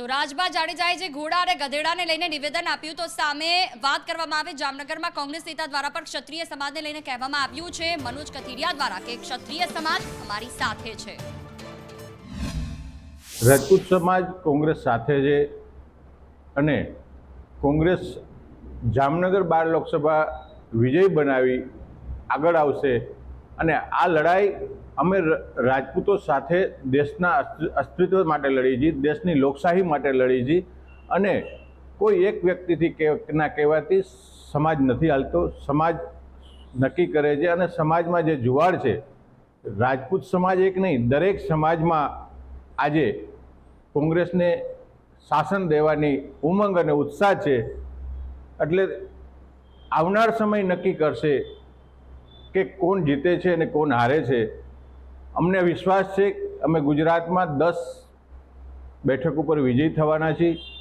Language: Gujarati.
તો રાજભા જાડેજાએ જે ઘોડા અને ગધેડાને લઈને નિવેદન આપ્યું તો સામે વાત કરવામાં આવે. જામનગરમાં કોંગ્રેસ નેતા દ્વારા પણ ક્ષત્રિય સમાજને લઈને કહેવામાં આવ્યું છે. મનોજ કથિરિયા દ્વારા કે ક્ષત્રિય સમાજ અમારી સાથે છે. રાજપૂત સમાજ કોંગ્રેસ સાથે છે અને કોંગ્રેસ જામનગર બાર લોકસભા વિજય બનાવી આગળ આવશે. અને આ લડાઈ અમે રાજપૂતો સાથે દેશના અસ્તિત્વ માટે લડી છીએ દેશની લોકશાહી માટે લડી છીએ અને કોઈ એક વ્યક્તિથી ના કહેવાથી સમાજ નથી હાલતો. સમાજ નક્કી કરે છે અને સમાજમાં જે જુવાળ છે, રાજપૂત સમાજ એક નહીં, દરેક સમાજમાં આજે કોંગ્રેસને શાસન દેવાની ઉમંગ અને ઉત્સાહ છે. એટલે આવનાર સમય નક્કી કરશે કે કોણ જીતે છે અને કોણ હારે છે, અમને વિશ્વાસ છે અમે ગુજરાતમાં દસ બેઠક ઉપર વિજયી થવાના છીએ.